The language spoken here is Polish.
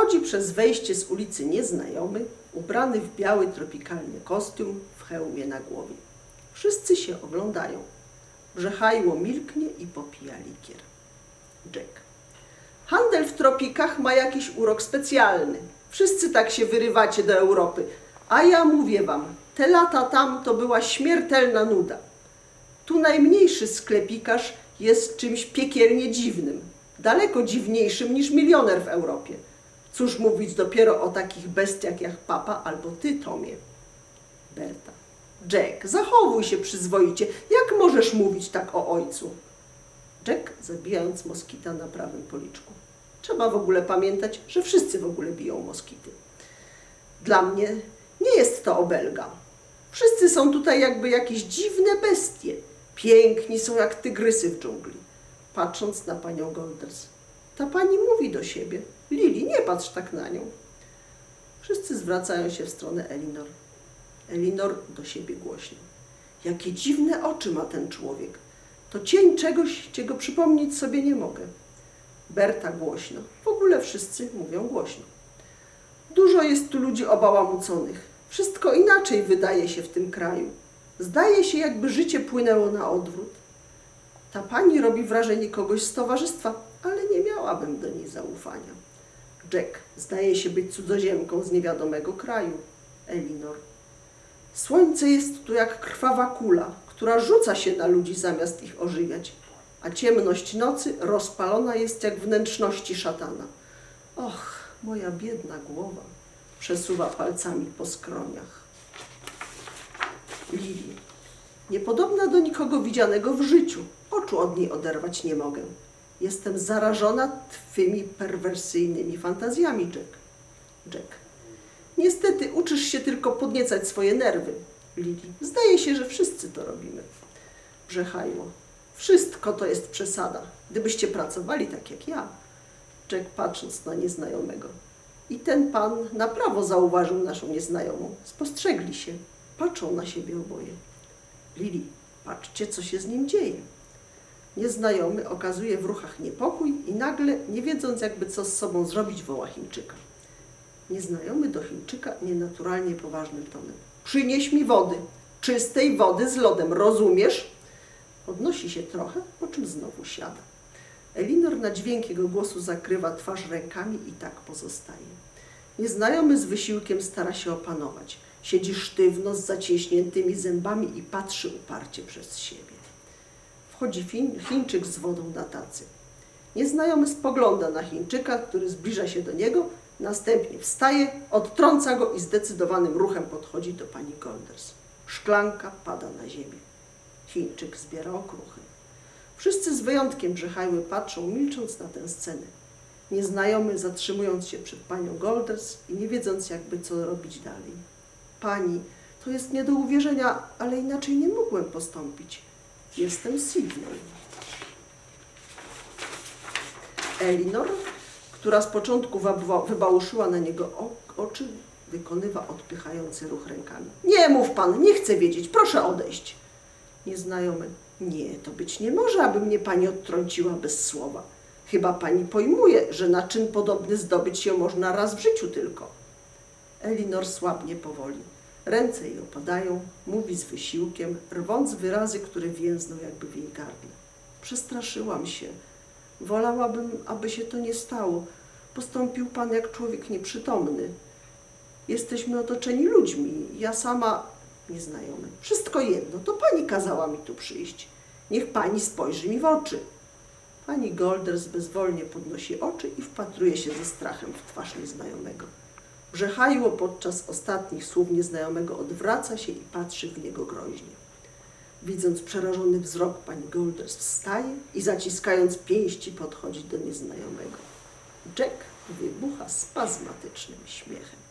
Wchodzi przez wejście z ulicy nieznajomy, ubrany w biały tropikalny kostium, w hełmie na głowie. Wszyscy się oglądają. Brzechajło milknie i popija likier. Jack. Handel w tropikach ma jakiś urok specjalny. Wszyscy tak się wyrywacie do Europy. A ja mówię wam, te lata tam to była śmiertelna nuda. Tu najmniejszy sklepikarz jest czymś piekielnie dziwnym. Daleko dziwniejszym niż milioner w Europie. Cóż mówić dopiero o takich bestiach jak papa albo ty, Tomie. Berta. Jack, zachowuj się przyzwoicie. Jak możesz mówić tak o ojcu? Jack zabijając moskita na prawym policzku. Trzeba w ogóle pamiętać, że wszyscy w ogóle biją moskity. Dla mnie nie jest to obelga. Wszyscy są tutaj jakby jakieś dziwne bestie. Piękni są jak tygrysy w dżungli. Patrząc na panią Golders. Ta pani mówi do siebie. Lili, nie patrz tak na nią. Wszyscy zwracają się w stronę Elinor. Elinor do siebie głośno. Jakie dziwne oczy ma ten człowiek. To cień czegoś, czego przypomnieć sobie nie mogę. Berta głośno. W ogóle wszyscy mówią głośno. Dużo jest tu ludzi obałamuconych. Wszystko inaczej wydaje się w tym kraju. Zdaje się, jakby życie płynęło na odwrót. Ta pani robi wrażenie kogoś z towarzystwa, miałabym do niej zaufania. Jack zdaje się być cudzoziemką z niewiadomego kraju. Elinor. Słońce jest tu jak krwawa kula, która rzuca się na ludzi zamiast ich ożywiać, a ciemność nocy rozpalona jest jak wnętrzności szatana. Och, moja biedna głowa przesuwa palcami po skroniach. Lili, niepodobna do nikogo widzianego w życiu, oczu od niej oderwać nie mogę. Jestem zarażona twymi perwersyjnymi fantazjami, Jack. Jack. Niestety uczysz się tylko podniecać swoje nerwy, Lili. Zdaje się, że wszyscy to robimy. Brzechajło. Wszystko to jest przesada. Gdybyście pracowali tak jak ja. Jack patrząc na nieznajomego. I ten pan na prawo zauważył naszą nieznajomą. Spostrzegli się. Patrzą na siebie oboje. Lili, patrzcie, co się z nim dzieje. Nieznajomy okazuje w ruchach niepokój i nagle, nie wiedząc jakby co z sobą zrobić, woła Chińczyka. Nieznajomy do Chińczyka nienaturalnie poważnym tonem. Przynieś mi wody, czystej wody z lodem, rozumiesz? Podnosi się trochę, po czym znowu siada. Elinor na dźwięk jego głosu zakrywa twarz rękami i tak pozostaje. Nieznajomy z wysiłkiem stara się opanować. Siedzi sztywno z zaciśniętymi zębami i patrzy uparcie przez siebie. Wchodzi Fin- Chińczyk z wodą na tacy. Nieznajomy spogląda na Chińczyka, który zbliża się do niego, następnie wstaje, odtrąca go i zdecydowanym ruchem podchodzi do pani Golders. Szklanka pada na ziemię. Chińczyk zbiera okruchy. Wszyscy z wyjątkiem Brzechajły patrzą, milcząc na tę scenę. Nieznajomy zatrzymując się przed panią Golders i nie wiedząc jakby co robić dalej. Pani, to jest nie do uwierzenia, ale inaczej nie mogłem postąpić. Jestem Sydney. Elinor, która z początku wybałuszyła na niego oczy, wykonywa odpychający ruch rękami. Nie mów pan, nie chcę wiedzieć, proszę odejść. Nieznajomy. Nie, to być nie może, aby mnie pani odtrąciła bez słowa. Chyba pani pojmuje, że na czyn podobny zdobyć się można raz w życiu tylko. Elinor słabnie powoli. Ręce jej opadają, mówi z wysiłkiem, rwąc wyrazy, które więzną jakby w jej gardle. Przestraszyłam się. Wolałabym, aby się to nie stało. Postąpił pan jak człowiek nieprzytomny. Jesteśmy otoczeni ludźmi. Ja sama nieznajomy. Wszystko jedno, to pani kazała mi tu przyjść. Niech pani spojrzy mi w oczy. Pani Golders bezwolnie podnosi oczy i wpatruje się ze strachem w twarz nieznajomego. Brzechajło podczas ostatnich słów nieznajomego odwraca się i patrzy w niego groźnie. Widząc przerażony wzrok pani Golders wstaje i zaciskając pięści podchodzi do nieznajomego. Jack wybucha spazmatycznym śmiechem.